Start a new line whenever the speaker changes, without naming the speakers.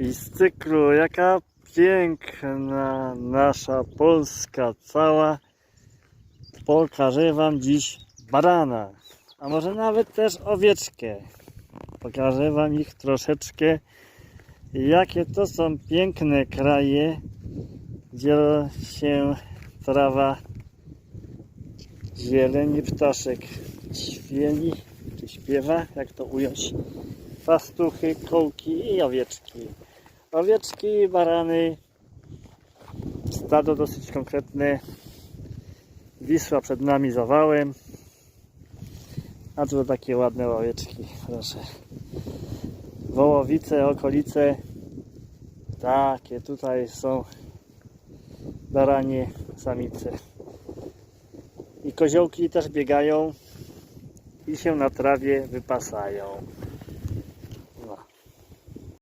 I z cyklu, jaka piękna nasza Polska cała. Pokażę Wam dziś barana, a może nawet też owieczkę. Pokażę Wam ich troszeczkę, jakie to są piękne kraje, gdzie się trawa zieleń i ptaszek ćwieli, czy śpiewa, jak to ująć, pastuchy, kołki i owieczki. Owieczki, barany, stado dosyć konkretne, Wisła przed nami zawałem, a tu takie ładne owieczki, proszę. Wołowice, okolice, takie tutaj są baranie, samice. I koziołki też biegają i się na trawie wypasają.